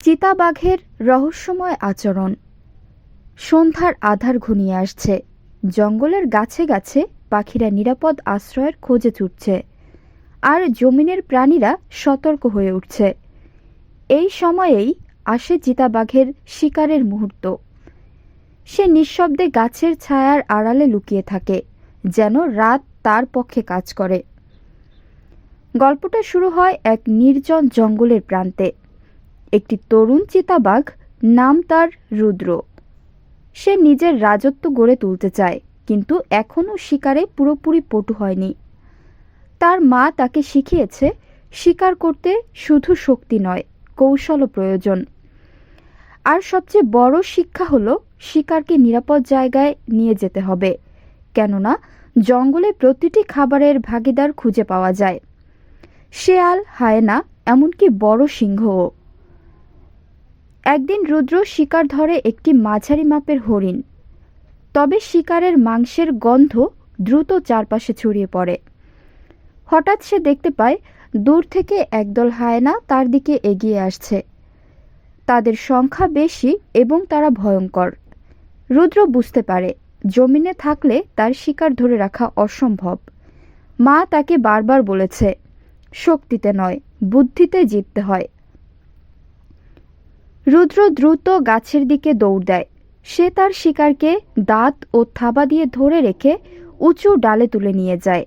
চিতাবাঘের রহস্যময় আচরণ। সন্ধ্যার আধার ঘনিয়ে আসছে। জঙ্গলের গাছে গাছে পাখিরা নিরাপদ আশ্রয়ের খোঁজে ছুটছে আর জমিনের প্রাণীরা সতর্ক হয়ে উঠছে। এই সময়েই আসে চিতাবাঘের শিকারের মুহূর্ত। সে নিঃশব্দে গাছের ছায়ার আড়ালে লুকিয়ে থাকে, যেন রাত তার পক্ষে কাজ করে। গল্পটা শুরু হয় এক নির্জন জঙ্গলের প্রান্তে। একটি তরুণ চিতাবাঘ নাম তার রুদ্র। সে নিজের রাজত্ব গড়ে তুলতে চায়, কিন্তু এখনও শিকারে পুরোপুরি পটু হয়নি। তার মা তাকে শিখিয়েছে, শিকার করতে শুধু শক্তি নয় কৌশলও প্রয়োজন। আর সবচেয়ে বড় শিক্ষা হলো, শিকারকে নিরাপদ জায়গায় নিয়ে যেতে হবে, কেননা জঙ্গলে প্রতিটি খাবারের ভাগিদার খুঁজে পাওয়া যায়। শেয়াল, হায়না, এমনকি বড় সিংহও। একদিন রুদ্র শিকার ধরে একটি মাঝারি মাপের হরিণ। তবে শিকারের মাংসের গন্ধ দ্রুত চারপাশে ছড়িয়ে পড়ে। হঠাৎ সে দেখতে পায়, দূর থেকে একদল হায়না তার দিকে এগিয়ে আসছে। তাদের সংখ্যা বেশি এবং তারা ভয়ঙ্কর। রুদ্র বুঝতে পারে, জমিনে থাকলে তার শিকার ধরে রাখা অসম্ভব। মা তাকে বারবার বলেছে, শক্তিতে নয়, বুদ্ধিতে জিততে হয়। রুদ্র দ্রুত গাছের দিকে দৌড় দেয়। সে তার শিকারকে দাঁত ও থাবা দিয়ে ধরে রেখে উঁচু ডালে তুলে নিয়ে যায়।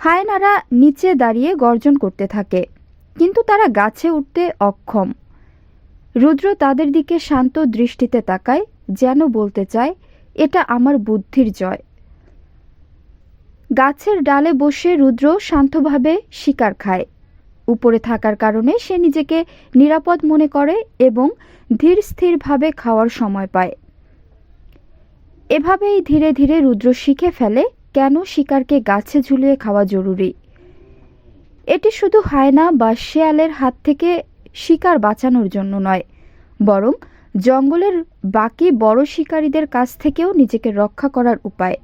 হায়নারা নিচে দাঁড়িয়ে গর্জন করতে থাকে, কিন্তু তারা গাছে উঠতে অক্ষম। রুদ্র তাদের দিকে শান্ত দৃষ্টিতে তাকায়, যেন বলতে চায়, এটা আমার বুদ্ধির জয়। গাছের ডালে বসে রুদ্র শান্তভাবে শিকার খায়। উপরে থাকার কারণে সে নিজেকে নিরাপদ মনে করে এবং ধীর স্থিরভাবে খাওয়ার সময় পায়। এভাবেই ধীরে ধীরে রুদ্র শিখে ফেলে কেন শিকারকে গাছে ঝুলিয়ে খাওয়া জরুরি। এটি শুধু হায়না বা শেয়ালের হাত থেকে শিকার বাঁচানোর জন্য নয়, বরং জঙ্গলের বাকি বড় শিকারীদের কাছ থেকেও নিজেকে রক্ষা করার উপায়।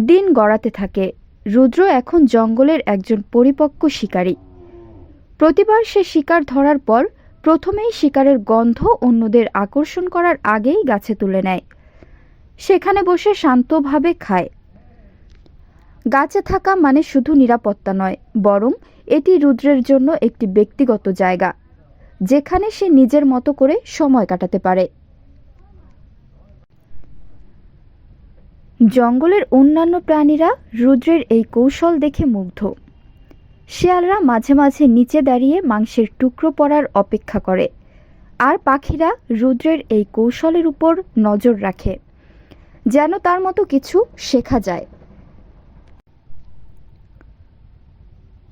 দিন গড়াতে থাকে। রুদ্র এখন জঙ্গলের একজন পরিপক্ক শিকারী। প্রতিবার সে শিকার ধরার পর প্রথমেই শিকারের গন্ধ অন্যদের আকর্ষণ করার আগেই গাছে তুলে নেয়। সেখানে বসে শান্তভাবে খায়। গাছে থাকা মানে শুধু নিরাপত্তা নয়, বরং এটি রুদ্রের জন্য একটি ব্যক্তিগত জায়গা, যেখানে সে নিজের মতো করে সময় কাটাতে পারে। জঙ্গলের অন্যান্য প্রাণীরা রুদ্রের এই কৌশল দেখে মুগ্ধ। শেয়ালরা মাঝে মাঝে নিচে দাঁড়িয়ে মাংসের টুকরো পড়ার অপেক্ষা করে। আর পাখিরা রুদ্রের এই কৌশলের উপর নজর রাখে। যেন তার মতো কিছু শেখা যায়।